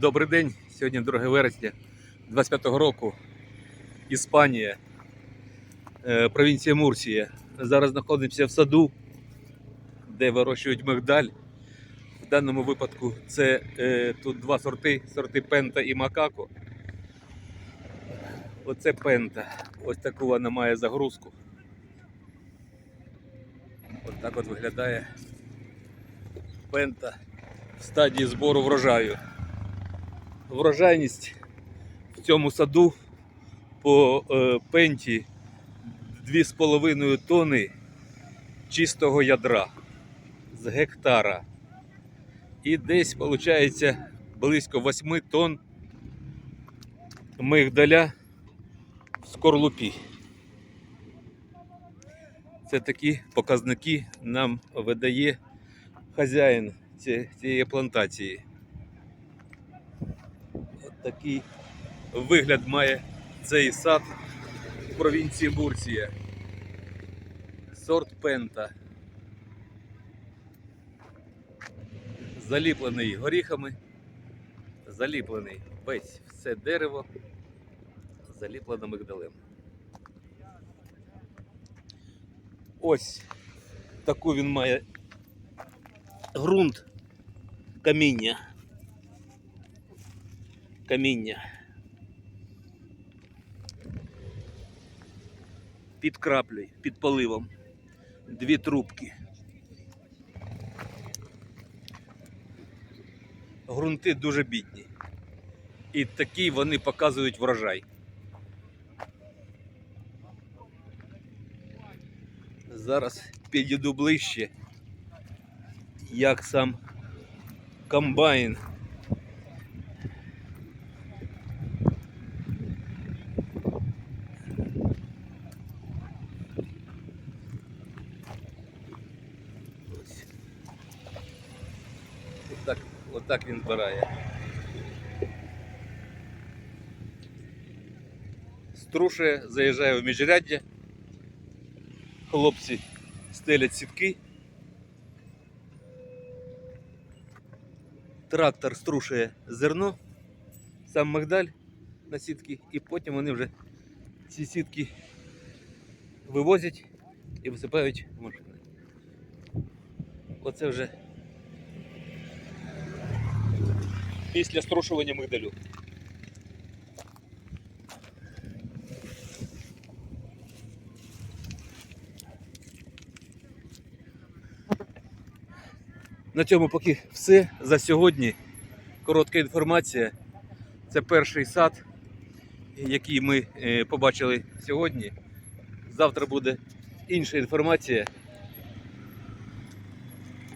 Добрий день. Сьогодні 2 вересня 25-го року. Іспанія, е, провінція Мурсія. Зараз знаходимося в саду, де вирощують мигдаль. В даному випадку це е, тут два сорти: сорти пента і макако. Оце пента. Ось таку вона має загрузку. Ось так от виглядає пента в стадії збору врожаю. Врожайність в цьому саду по е, пенті 2,5 тони чистого ядра з гектара. І десь виходить близько 8 тонн мигдаля в скорлупі. Це такі показники нам видає хазяїн цієї плантації. От такий вигляд має цей сад в провінції Бурсія. Сорт пента. Заліплений горіхами, заліплений весь все дерево, заліплено мигдалем. Ось таку він має ґрунт каміння. Каміння. Під краплею, під поливом. Дві трубки. Грунти дуже бідні. І такі вони показують врожай. Зараз підійду ближче, як сам комбайн. Ось. Отак, він збирає. Струшує, заїжджає в міжряддя. Хлопці стелять сітки. Трактор струшує зерно, сам мигдаль на сітки, і потім вони вже ці сітки вивозять і висипають в машини. Оце вже після струшування мигдалю. На цьому поки все за сьогодні. Коротка інформація. Це перший сад, який ми е, побачили сьогодні. Завтра буде інша інформація.